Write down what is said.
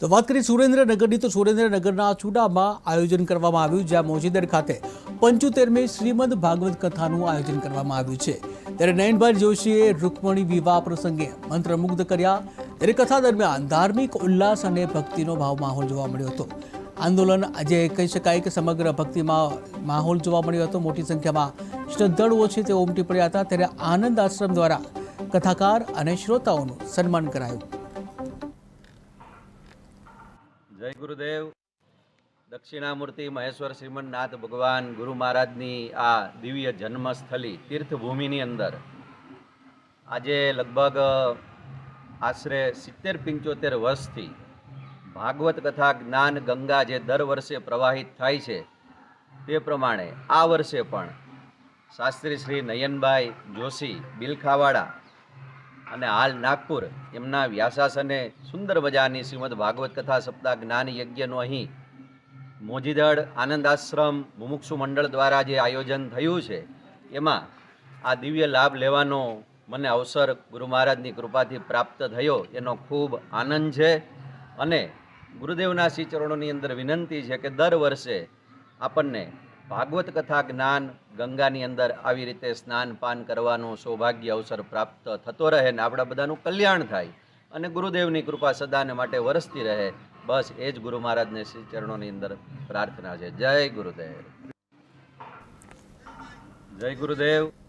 તો વાત કરીએ સુરેન્દ્રનગરની, તો સુરેન્દ્રનગરના ચુડામાં આયોજન કરવામાં આવ્યું જ્યાં મોજીદર ખાતે પંચોતેરમી શ્રીમદ ભાગવત કથાનું આયોજન કરવામાં આવ્યું છે. ત્યારે નયનભાઈ જોશીએ રૂકમણી વિવાહ પ્રસંગે મંત્રમુગ્ધ કર્યા. ત્યારે કથા દરમિયાન ધાર્મિક ઉલ્લાસ અને ભક્તિનો ભાવ માહોલ જોવા મળ્યો હતો. આંદોલન આજે કહી શકાય કે સમગ્ર ભક્તિમાં માહોલ જોવા મળ્યો હતો. મોટી સંખ્યામાં શ્રદ્ધાળુઓ છે તે ઉમટી પડ્યા હતા. ત્યારે આનંદ આશ્રમ દ્વારા કથાકાર અને શ્રોતાઓનું સન્માન કરાયું. જય ગુરુદેવ. દક્ષિણામૂર્તિ મહેશ્વર શ્રીમન્નાથ ભગવાન ગુરુ મહારાજની આ દિવ્ય જન્મસ્થલી તીર્થભૂમિની અંદર આજે લગભગ, આશરે સિત્તેર પંચોતેર વર્ષથી ભાગવત કથા જ્ઞાન ગંગા જે દર વર્ષે પ્રવાહિત થાય છે તે પ્રમાણે આ વર્ષે પણ શાસ્ત્રી શ્રી નયનભાઈ જોશી બિલખાવાડા અને હાલ નાગપુર, એમના વ્યાસાસને સુંદર મજાની શ્રીમદ ભાગવત કથા સપ્તાહ જ્ઞાન યજ્ઞનું અહીં મોજીદળ આનંદ આશ્રમ મુમુક્ષુ મંડળ દ્વારા જે આયોજન થયું છે, એમાં આ દિવ્ય લાભ લેવાનો મને અવસર ગુરુ મહારાજની કૃપાથી પ્રાપ્ત થયો, એનો ખૂબ આનંદ છે. અને ગુરુદેવના શ્રી ચરણોની અંદર વિનંતી છે કે દર વર્ષે આપણને ભાગવત કથા જ્ઞાન ગંગાની અંદર આવી રીતે સ્નાન પાન કરવાનું સૌભાગ્ય અવસર પ્રાપ્ત થતો રહે ને આપણા બધાનું કલ્યાણ થાય અને ગુરુદેવની કૃપા સદાને માટે વરસતી રહે, બસ એ જ ગુરુ મહારાજને શ્રી ચરણોની અંદર પ્રાર્થના છે. જય ગુરુદેવ. જય ગુરુદેવ.